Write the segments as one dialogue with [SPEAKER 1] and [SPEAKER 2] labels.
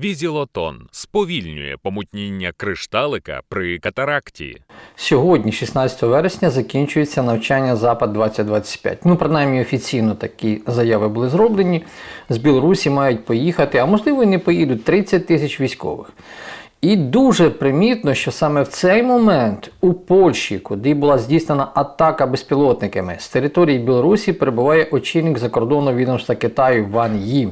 [SPEAKER 1] Візілотон сповільнює помутніння кришталика при катаракті.
[SPEAKER 2] Сьогодні, 16 вересня, закінчується навчання Запад 2025. Ну, принаймні офіційно такі заяви були зроблені. З Білорусі мають поїхати, а можливо і не поїдуть 30 тисяч військових. І дуже примітно, що саме в цей момент у Польщі, куди була здійснена атака безпілотниками, з території Білорусі перебуває очільник закордонного відомства Китаю Ван Ї,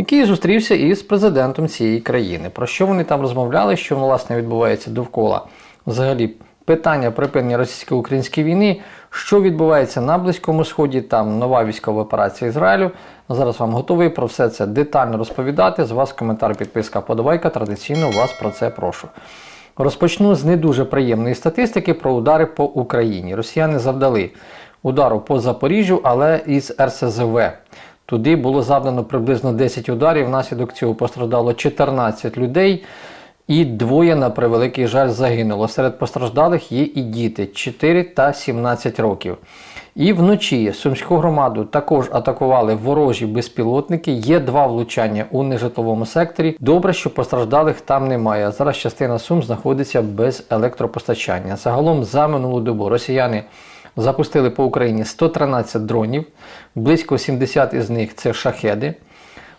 [SPEAKER 2] який зустрівся із президентом цієї країни. Про що вони там розмовляли, що власне відбувається довкола взагалі питання припинення російсько-української війни, що відбувається на Близькому Сході, там нова військова операція Ізраїлю. Зараз вам готовий про все це детально розповідати. З вас коментар, підписка, подобайка. Традиційно вас про це прошу. Розпочну з не дуже приємної статистики про удари по Україні. Росіяни завдали удару по Запоріжжю, але із РСЗВ. Туди було завдано приблизно 10 ударів. Внаслідок цього постраждало 14 людей. І двоє, на превеликий жаль, загинуло. Серед постраждалих є і діти 4 та 17 років. І вночі Сумську громаду також атакували ворожі безпілотники. Є два влучання у нежитловому секторі. Добре, що постраждалих там немає. Зараз частина Сум знаходиться без електропостачання. Загалом за минулу добу росіяни запустили по Україні 113 дронів, близько 70 із них це шахеди.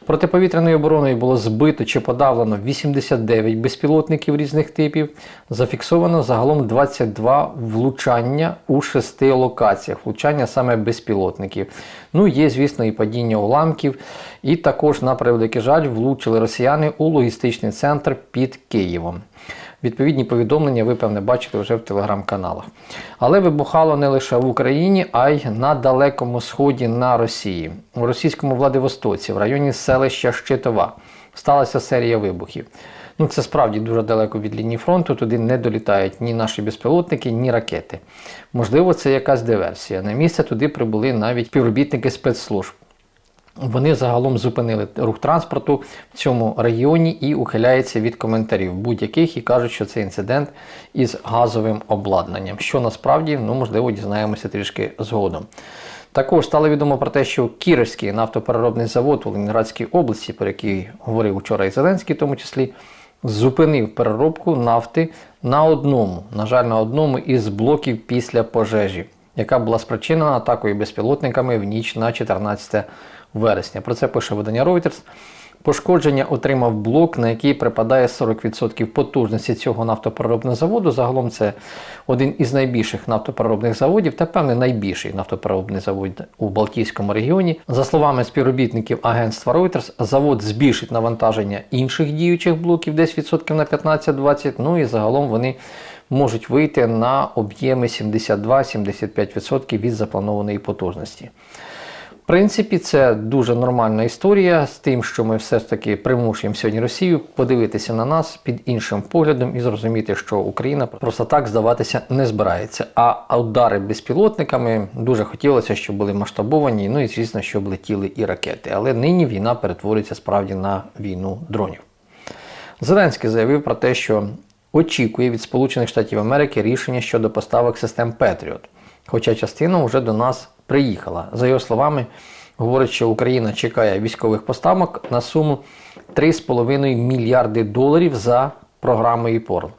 [SPEAKER 2] Протиповітряною обороною було збито чи подавлено 89 безпілотників різних типів. Зафіксовано загалом 22 влучання у шести локаціях. Влучання саме безпілотників. Ну, є, звісно, і падіння уламків. І також, на превеликий жаль, влучили росіяни у логістичний центр під Києвом. Відповідні повідомлення ви, певне, бачили вже в телеграм-каналах. Але вибухало не лише в Україні, а й на Далекому Сході на Росії. У російському Владивостоці, в районі селища Щитова, сталася серія вибухів. Ну, це справді дуже далеко від лінії фронту, туди не долітають ні наші безпілотники, ні ракети. Можливо, це якась диверсія. На місце туди прибули навіть співробітники спецслужб. Вони загалом зупинили рух транспорту в цьому регіоні і ухиляються від коментарів будь-яких і кажуть, що це інцидент із газовим обладнанням. Що насправді, ну можливо, дізнаємося трішки згодом. Також стало відомо про те, що Кіровський нафтопереробний завод у Ленінградській області, про який говорив вчора і Зеленський, в тому числі, зупинив переробку нафти на одному, на жаль, на одному із блоків після пожежі, яка була спричинена атакою безпілотниками в ніч на 14 вересня. Про це пише видання Reuters. Пошкодження отримав блок, на який припадає 40% потужності цього нафтопереробного заводу. Загалом це один із найбільших нафтопереробних заводів та певне найбільший нафтопереробний завод у Балтійському регіоні. За словами співробітників агентства Reuters, завод збільшить навантаження інших діючих блоків десь відсотків на 15-20. Ну і загалом вони можуть вийти на об'єми 72-75% від запланованої потужності. В принципі, це дуже нормальна історія з тим, що ми все ж таки примушуємо сьогодні Росію подивитися на нас під іншим поглядом і зрозуміти, що Україна просто так здаватися не збирається. А удари безпілотниками дуже хотілося, щоб були масштабовані. Ну і звісно, щоб летіли і ракети. Але нині війна перетворюється справді на війну дронів. Зеленський заявив про те, що очікує від Сполучених Штатів Америки рішення щодо поставок систем Петріот. Хоча частина вже до нас приїхала. За його словами, говорить, що Україна чекає військових поставок на суму 3,5 мільярди доларів за програмою ПОРЛ.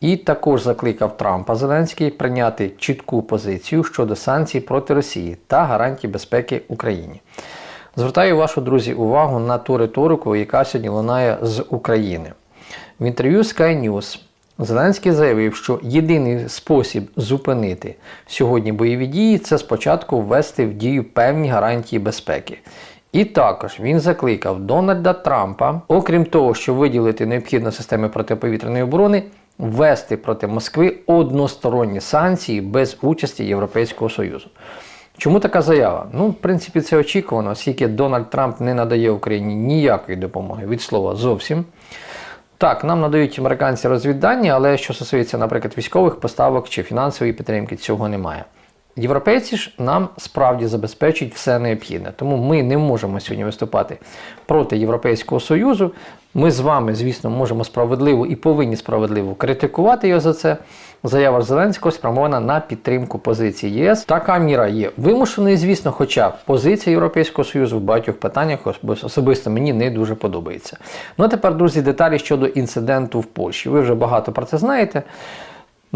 [SPEAKER 2] І також закликав Трампа Зеленський прийняти чітку позицію щодо санкцій проти Росії та гарантій безпеки Україні. Звертаю вашу друзі увагу на ту риторику, яка сьогодні лунає з України. В інтерв'ю Sky News Зеленський заявив, що єдиний спосіб зупинити сьогодні бойові дії це спочатку ввести в дію певні гарантії безпеки. І також він закликав Дональда Трампа, окрім того, що виділити необхідні системи протиповітряної оборони, ввести проти Москви односторонні санкції без участі Європейського Союзу. Чому така заява? Ну, в принципі, це очікувано, оскільки Дональд Трамп не надає Україні ніякої допомоги від слова зовсім. Так, нам надають американці розвіддані, але що стосується, наприклад, військових поставок чи фінансової підтримки, цього немає. Європейці ж нам справді забезпечують все необхідне. Тому ми не можемо сьогодні виступати проти Європейського Союзу. Ми з вами, звісно, можемо справедливо і повинні справедливо критикувати його за це. Заява Зеленського спрямована на підтримку позиції ЄС. Така міра є вимушеною, звісно, хоча позиція Європейського Союзу в багатьох питаннях особисто мені не дуже подобається. Ну а тепер, друзі, деталі щодо інциденту в Польщі. Ви вже багато про це знаєте.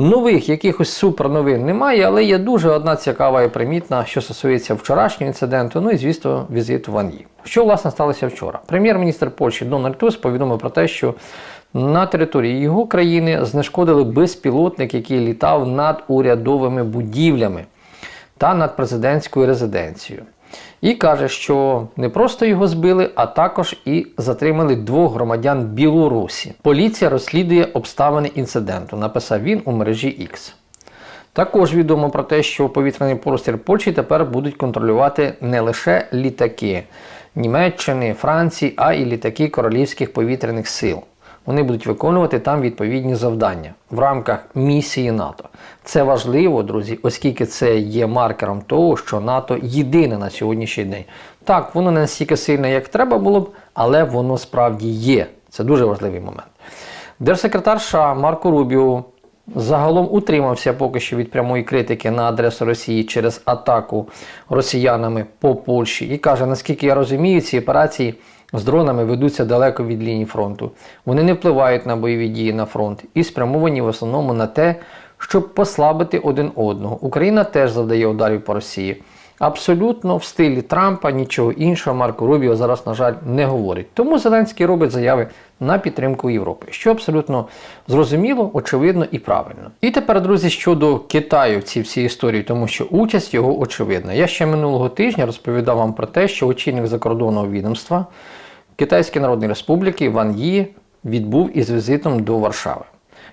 [SPEAKER 2] Нових якихось суперновин немає, але є дуже одна цікава і примітна, що стосується вчорашнього інциденту, ну і звісно, візит в Ван'ї. Що власне сталося вчора? Прем'єр-міністр Польщі Дональд Туск повідомив про те, що на території його країни знешкодили безпілотник, який літав над урядовими будівлями та над президентською резиденцією. І каже, що не просто його збили, а також і затримали двох громадян Білорусі. Поліція розслідує обставини інциденту, написав він у мережі X. Також відомо про те, що повітряний простір Польщі тепер будуть контролювати не лише літаки Німеччини, Франції, а й літаки королівських повітряних сил. Вони будуть виконувати там відповідні завдання в рамках місії НАТО. Це важливо, друзі, оскільки це є маркером того, що НАТО єдине на сьогоднішній день. Так, воно не настільки сильне, як треба було б, але воно справді є. Це дуже важливий момент. Держсекретар США Марко Рубіо загалом утримався поки що від прямої критики на адресу Росії через атаку росіянами по Польщі і каже, наскільки я розумію, ці операції з дронами ведуться далеко від лінії фронту. Вони не впливають на бойові дії на фронт і спрямовані в основному на те, щоб послабити один одного. Україна теж завдає ударів по Росії. Абсолютно в стилі Трампа нічого іншого Марко Рубіо зараз, на жаль, не говорить. Тому Зеленський робить заяви на підтримку Європи, що абсолютно зрозуміло, очевидно і правильно. І тепер, друзі, щодо Китаю в цій всій історії, тому що участь його очевидна. Я ще минулого тижня розповідав вам про те, що очільник закордонного відомства Китайської Народної Республіки Ван Ї відбув із візитом до Варшави.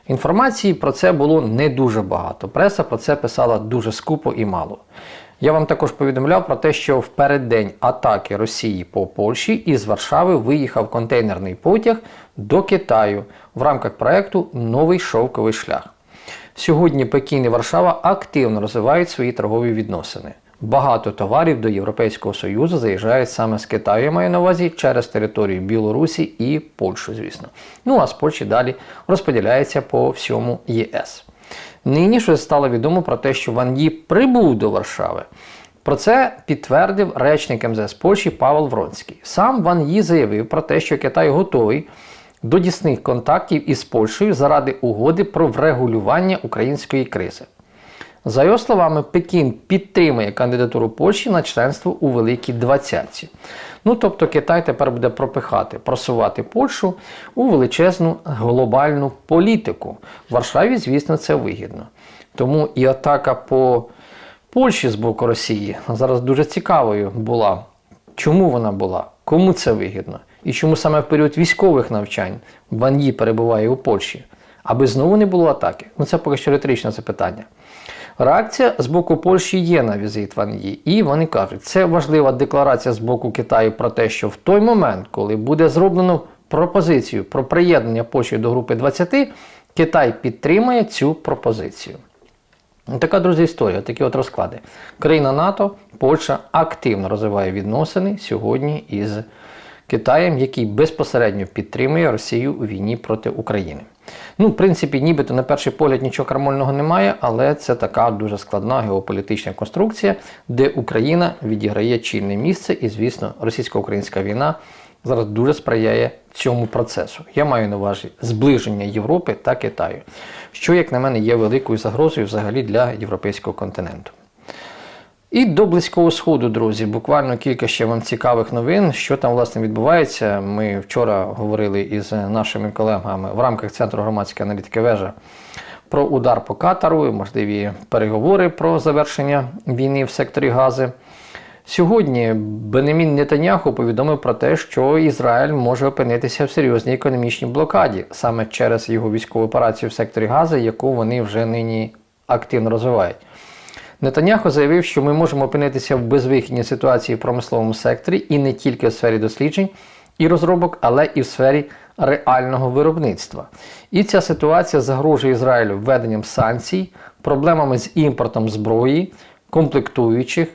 [SPEAKER 2] Інформації про це було не дуже багато. Преса про це писала дуже скупо і мало. Я вам також повідомляв про те, що в переддень атаки Росії по Польщі із Варшави виїхав контейнерний потяг до Китаю в рамках проекту Новий шовковий шлях. Сьогодні Пекін і Варшава активно розвивають свої торгові відносини. Багато товарів до Європейського Союзу заїжджають саме з Китаю, я маю на увазі через територію Білорусі і Польщу, звісно. Ну а з Польщі далі розподіляється по всьому ЄС. Нині ж стало відомо про те, що Ван Ї прибув до Варшави. Про це підтвердив речник МЗС Польщі Павел Вронський. Сам Ван Ї заявив про те, що Китай готовий до дісних контактів із Польщею заради угоди про врегулювання української кризи. За його словами, Пекін підтримує кандидатуру Польщі на членство у Великій Двадцятці. Ну тобто Китай тепер буде пропихати, просувати Польщу у величезну глобальну політику. В Варшаві, звісно, це вигідно. Тому і атака по Польщі з боку Росії зараз дуже цікавою була. Чому вона була? Кому це вигідно? І чому саме в період військових навчань Ван Ї перебуває у Польщі? Аби знову не було атаки? Ну це поки що риторичне запитання. Реакція з боку Польщі є на візит Ван Ї, і вони кажуть, це важлива декларація з боку Китаю про те, що в той момент, коли буде зроблено пропозицію про приєднання Польщі до групи 20, Китай підтримує цю пропозицію. Така, друзі, історія, такі от розклади. Країна НАТО, Польща активно розвиває відносини сьогодні із Китаєм, який безпосередньо підтримує Росію у війні проти України. Ну, в принципі, нібито на перший погляд нічого крамольного немає, але це така дуже складна геополітична конструкція, де Україна відіграє чільне місце, і, звісно, російсько-українська війна зараз дуже сприяє цьому процесу. Я маю на увазі зближення Європи та Китаю, що, як на мене, є великою загрозою взагалі для європейського континенту. І до Близького Сходу, друзі, буквально кілька ще вам цікавих новин, що там власне відбувається. Ми вчора говорили із нашими колегами в рамках Центру громадської аналітики вежа про удар по Катару, і можливі переговори про завершення війни в секторі Гази. Сьогодні Бенемін Нетаньяху повідомив про те, що Ізраїль може опинитися в серйозній економічній блокаді саме через його військову операцію в секторі Гази, яку вони вже нині активно розвивають. Нетаньяху заявив, що ми можемо опинитися в безвихідній ситуації в промисловому секторі і не тільки в сфері досліджень і розробок, але і в сфері реального виробництва. І ця ситуація загрожує Ізраїлю введенням санкцій, проблемами з імпортом зброї, комплектуючих.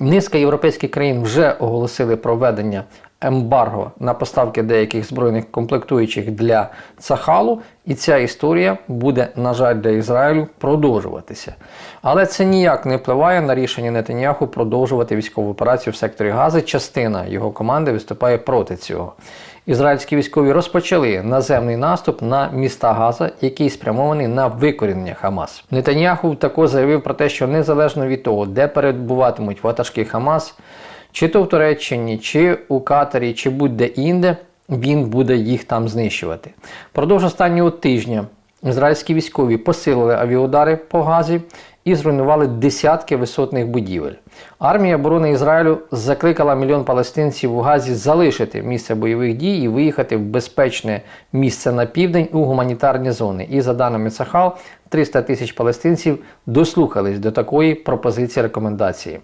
[SPEAKER 2] Низка європейських країн вже оголосили про введення ембарго на поставки деяких збройних комплектуючих для Цахалу, і ця історія буде, на жаль, для Ізраїлю продовжуватися. Але це ніяк не впливає на рішення Нетаньяху продовжувати військову операцію в секторі Гази. Частина його команди виступає проти цього. Ізраїльські військові розпочали наземний наступ на міста Газа, який спрямований на викорінення Хамас. Нетаньяху також заявив про те, що незалежно від того, де перебуватимуть ватажки Хамас, чи то в Туреччині, чи у Катарі, чи будь-де інде, він буде їх там знищувати. Продовж останнього тижня ізраїльські військові посилили авіаудари по газі і зруйнували десятки висотних будівель. Армія оборони Ізраїлю закликала мільйон палестинців у Газі залишити місце бойових дій і виїхати в безпечне місце на південь у гуманітарні зони. І за даними Сахал, 300 тисяч палестинців дослухались до такої пропозиції рекомендації.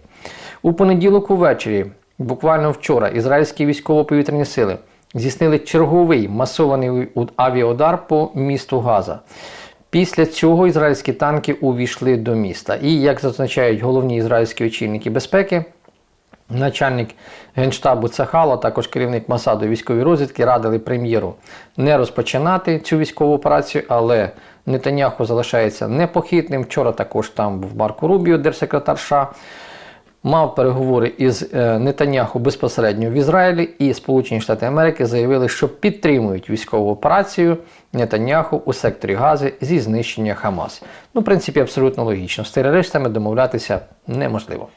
[SPEAKER 2] У понеділок увечері, буквально вчора, ізраїльські військово-повітряні сили здійснили черговий масований авіаудар по місту Газа. Після цього ізраїльські танки увійшли до міста. І, як зазначають головні ізраїльські очільники безпеки, начальник генштабу Цахала, також керівник Масаду військової розвідки радили прем'єру не розпочинати цю військову операцію, але Нетаняху залишається непохитним. Вчора також там був Марко Рубіо, держсекретар США. Мав переговори із е, Нетаняху безпосередньо в Ізраїлі, і Сполучені Штати Америки заявили, що підтримують військову операцію Нетаняху у секторі Гази зі знищення Хамас. Ну, в принципі, абсолютно логічно. З терористами домовлятися неможливо.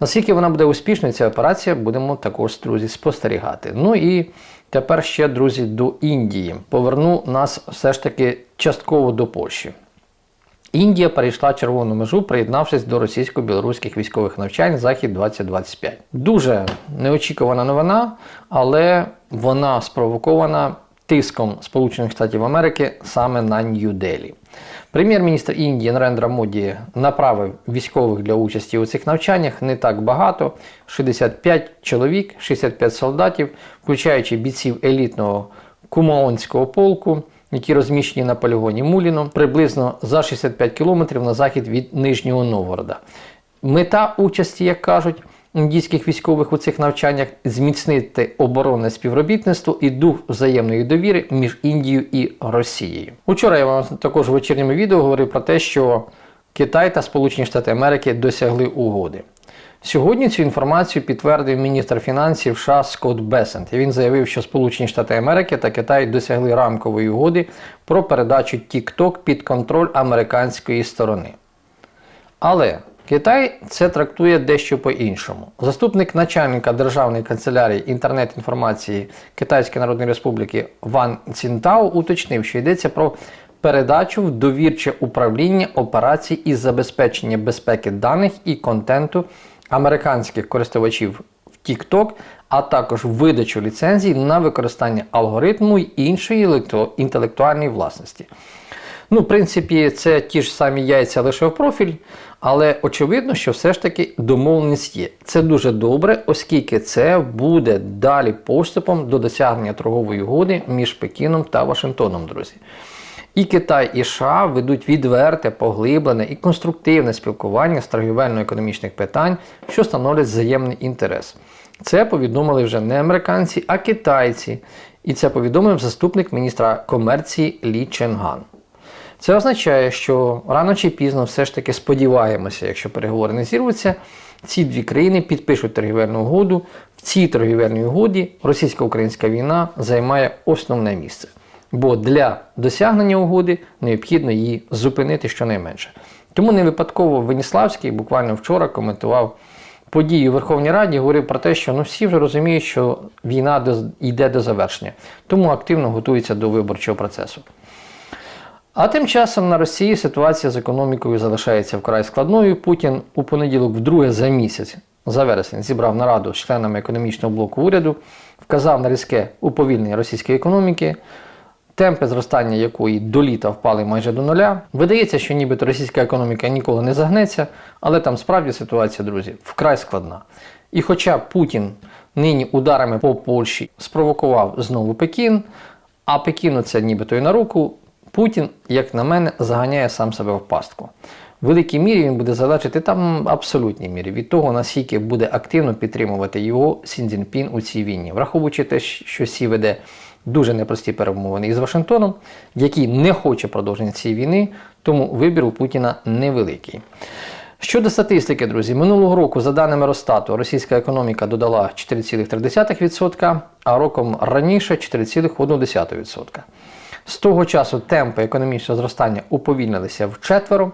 [SPEAKER 2] Наскільки вона буде успішною, ця операція, будемо також, друзі, спостерігати. Ну і тепер ще, друзі, до Індії. Поверну нас все ж таки частково до Польщі. Індія перейшла червону межу, приєднавшись до російсько-білоруських військових навчань Захід 2025. Дуже неочікувана новина, але вона спровокована тиском Сполучених Штатів Америки саме на Нью-Делі. Прем'єр-міністр Індії Нарендра Моді направив військових для участі у цих навчаннях не так багато 65 чоловік, 65 солдатів, включаючи бійців елітного Кумаонського полку які розміщені на полігоні Муліно, приблизно за 65 кілометрів на захід від Нижнього Новгорода. Мета участі, як кажуть, індійських військових у цих навчаннях зміцнити оборонне співробітництво і дух взаємної довіри між Індією і Росією. Учора я вам також в вечірньому відео говорив про те, що Китай та Сполучені Штати Америки досягли угоди. Сьогодні цю інформацію підтвердив міністр фінансів США Скотт Бесент. Він заявив, що Сполучені Штати Америки та Китай досягли рамкової угоди про передачу TikTok під контроль американської сторони. Але Китай це трактує дещо по-іншому. Заступник начальника Державної канцелярії інтернет-інформації Китайської Народної Республіки Ван Цінтао уточнив, що йдеться про передачу в довірче управління операцій із забезпечення безпеки даних і контенту американських користувачів в TikTok, а також видачу ліцензій на використання алгоритму й іншої інтелектуальної власності. Ну, в принципі, це ті ж самі яйця лише в профіль, але очевидно, що все ж таки домовленість є. Це дуже добре, оскільки це буде далі поступом до досягнення торгової угоди між Пекіном та Вашингтоном, друзі. І Китай, і США ведуть відверте, поглиблене і конструктивне спілкування з торгівельно-економічних питань, що становлять взаємний інтерес. Це повідомили вже не американці, а китайці. І це повідомив заступник міністра комерції Лі Ченган. Це означає, що рано чи пізно все ж таки сподіваємося, якщо переговори не зірвуться, ці дві країни підпишуть торгівельну угоду. В цій торгівельній угоді російсько-українська війна займає основне місце. Бо для досягнення угоди необхідно її зупинити щонайменше. Тому не випадково Веніславський буквально вчора коментував події у Верховній Раді, говорив про те, що ну всі вже розуміють, що війна йде до завершення, тому активно готується до виборчого процесу. А тим часом на Росії ситуація з економікою залишається вкрай складною. Путін у понеділок, вдруге за місяць, за вересень, зібрав нараду з членами економічного блоку уряду, вказав на різке уповільнення російської економіки темпи зростання якої до літа впали майже до нуля. Видається, що нібито російська економіка ніколи не загнеться, але там справді ситуація, друзі, вкрай складна. І хоча Путін нині ударами по Польщі спровокував знову Пекін, а Пекіну це нібито і на руку, Путін, як на мене, заганяє сам себе в пастку. В великій мірі він буде залежати там абсолютній мірі від того, наскільки буде активно підтримувати його Сін Цзіньпін у цій війні, враховуючи те, що Сі веде дуже непрості перемовини із Вашингтоном, який не хоче продовження цієї війни, тому вибір у Путіна невеликий. Щодо статистики, друзі, минулого року, за даними Росстату, російська економіка додала 4,3%, а роком раніше 4,1%. З того часу темпи економічного зростання уповільнилися вчетверо.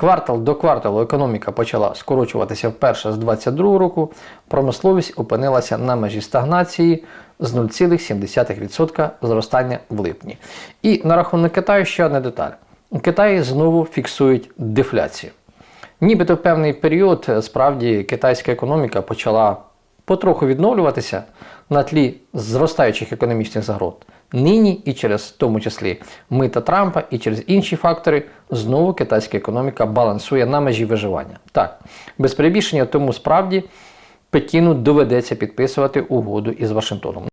[SPEAKER 2] Квартал до кварталу економіка почала скорочуватися вперше з 2022 року. Промисловість опинилася на межі стагнації з 0,7% зростання в липні. І на рахунок Китаю ще одна деталь. У Китаї знову фіксують дефляцію. Нібито в певний період справді китайська економіка почала потроху відновлюватися на тлі зростаючих економічних загроз. Нині і через в тому числі мита Трампа, і через інші фактори знову китайська економіка балансує на межі виживання. Так, без перебільшення, тому справді Пекіну доведеться підписувати угоду із Вашингтоном.